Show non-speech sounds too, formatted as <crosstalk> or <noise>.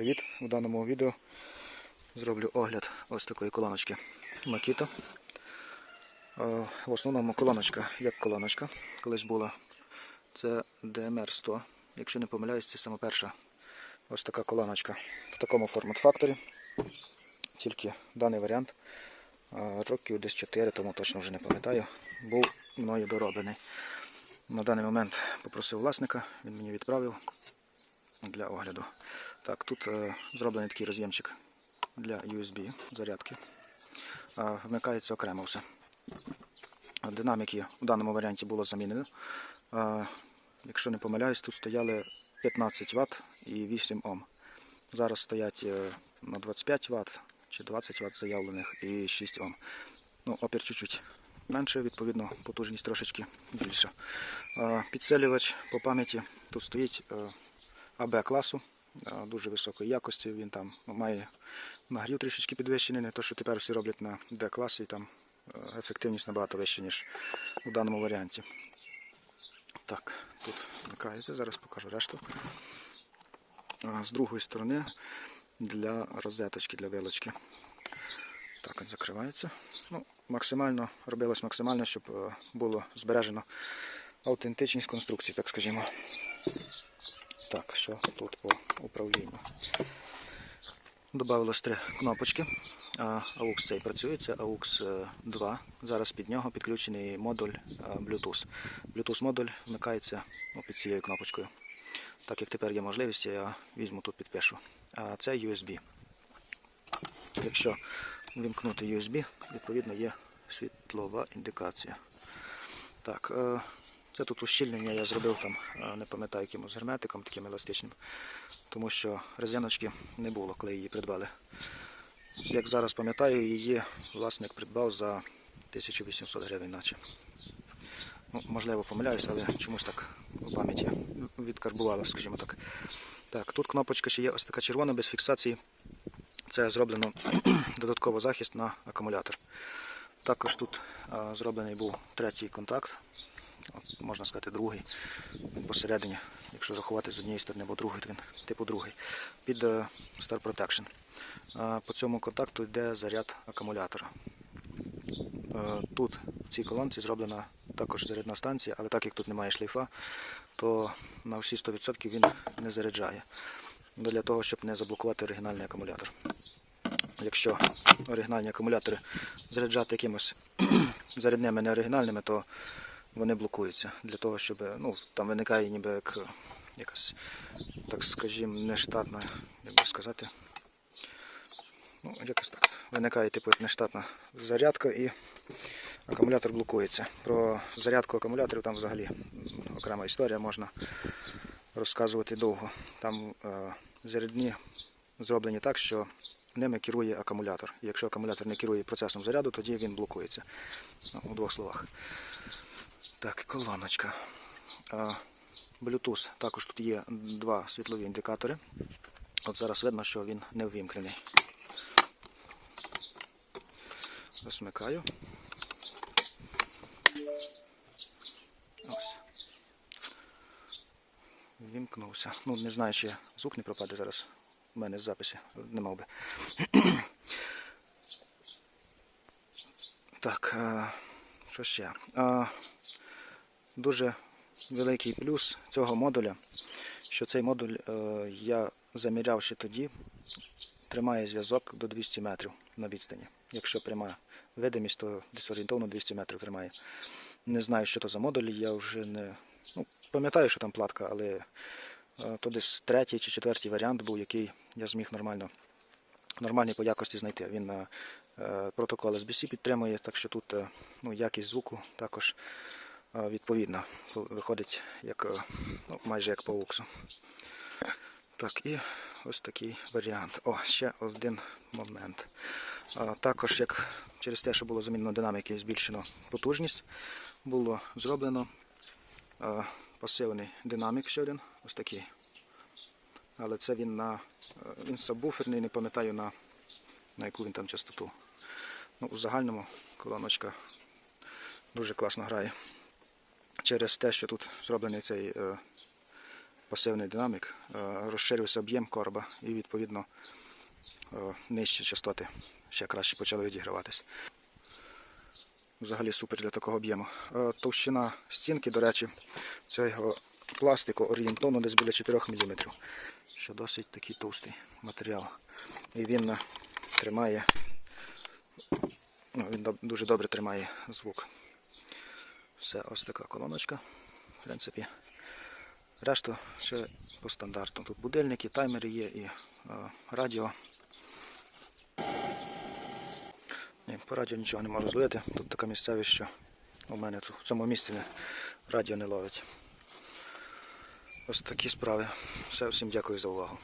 Привіт! У даному відео зроблю огляд ось такої колоночки Makita. Е, В основному колоночка як колоночка колись була. Це DMR 100. Якщо не помиляюсь, це саме перша ось така колоночка в такому формат-факторі. Тільки даний варіант е, років десь 4, тому точно вже не пам'ятаю, був мною дороблений. На даний момент попросив власника, він мені відправив для огляду. Так, тут е, зроблений такий роз'ємчик для USB зарядки. Вмикається окремо все. Динаміки в даному варіанті було замінено. Якщо не помиляюсь, тут стояли 15 Вт і 8 Ом. Зараз стоять е, на 25 Вт чи 20 Вт заявлених і 6 Ом. Ну, опір чуть-чуть менше, відповідно, потужність трошечки більша. Підсилювач по пам'яті тут стоїть е, АБ класу дуже високої якості. Він там має нагрів трішечки підвищений, не те, що тепер всі роблять на D класі, і там е, ефективність набагато вища, ніж у даному варіанті. Так, тут вмикається, зараз покажу решту. З другої сторони для розеточки, для вилочки. Так, от закривається. Ну, максимально робилось максимально, щоб е, було збережено аутентичність конструкції, так скажімо. Так, що тут по управлінню? Добавилось три кнопочки. AUX цей працює, це AUX е, 2. Зараз під нього підключений модуль е, Bluetooth. Bluetooth модуль вмикається ну, під цією кнопочкою. Так як тепер є можливість, я візьму тут підпишу. А це USB. Якщо вимкнути USB, відповідно є світлова індикація. Так, е, це тут ущільнення я зробив там, е, не пам'ятаю, якимось герметиком, таким еластичним, тому що резиночки не було, коли її придбали. Як зараз пам'ятаю, її власник придбав за 1800 гривень, наче. Ну, можливо, помиляюся, але чомусь так у пам'яті відкарбувало, скажімо так. Так, тут кнопочка ще є ось така червона без фіксації. Це зроблено <clears throat> додатково захист на акумулятор. Також тут а, зроблений був третій контакт, можна сказати, другий посередині, якщо рахувати з однієї сторони, бо другий, він типу другий, під е, Star Protection. По цьому контакту йде заряд акумулятора. Е, Тут в цій колонці зроблена також зарядна станція, але так як тут немає шлейфа, то на всі 100% він не заряджає. Для того, щоб не заблокувати оригінальний акумулятор. Якщо оригінальні акумулятори заряджати якимось <clears throat> зарядними неоригінальними, то вони блокуються. Для того, щоб ну, там виникає ніби як якась, так скажімо, нештатна, як би сказати, ну, якось так. Виникає типу нештатна зарядка і акумулятор блокується. Про зарядку акумуляторів там взагалі окрема історія можна розказувати довго. Там е, зарядні зроблені так, що ними керує акумулятор. І якщо акумулятор не керує процесом заряду, тоді він блокується. Ну, у двох словах. Так, колоночка. Bluetooth. Також тут є два світлові індикатори. От зараз видно, що він не ввімкнений. Розмикаю. Ось. Вімкнувся. Ну, не знаю, чи звук не пропаде зараз. У мене з записі не мав би. так, що ще? Дуже великий плюс цього модуля, що цей модуль е, я заміряв ще тоді, тримає зв'язок до 200 метрів на відстані. Якщо пряма видимість, то десь орієнтовно 200 метрів тримає. Не знаю, що то за модуль, я вже не. Ну, пам'ятаю, що там платка, але е, то десь третій чи четвертий варіант був, який я зміг нормально, нормальний по якості знайти. Він е, протокол SBC підтримує, так що тут ну, якість звуку також відповідна. Виходить як, е, ну, майже як по уксу. Так, і ось такий варіант. О, ще один момент. Також, як через те, що було замінено динаміки, збільшено потужність, було зроблено а, пасивний динамік ще один, ось такий. Але це він на е, він сабвуферний, не пам'ятаю на, на яку він там частоту. Ну, у загальному колоночка дуже класно грає. Через те, що тут зроблений цей е, пасивний динамік, е, розширився об'єм короба і відповідно е, нижчі частоти ще краще почали відіграватись. Взагалі супер для такого об'єму. Товщина стінки, до речі, цього пластику орієнтовно десь біля 4 мм, що досить такий товстий матеріал. І він тримає, ну, він дуже добре тримає звук. Все, ось така колоночка. В принципі, решта все по стандарту. Тут будильники, таймери є і е, радіо. Ні, по радіо нічого не можу злити. Тут така місцевість, що у мене тут в цьому місці радіо не ловить. Ось такі справи. Все, всім дякую за увагу.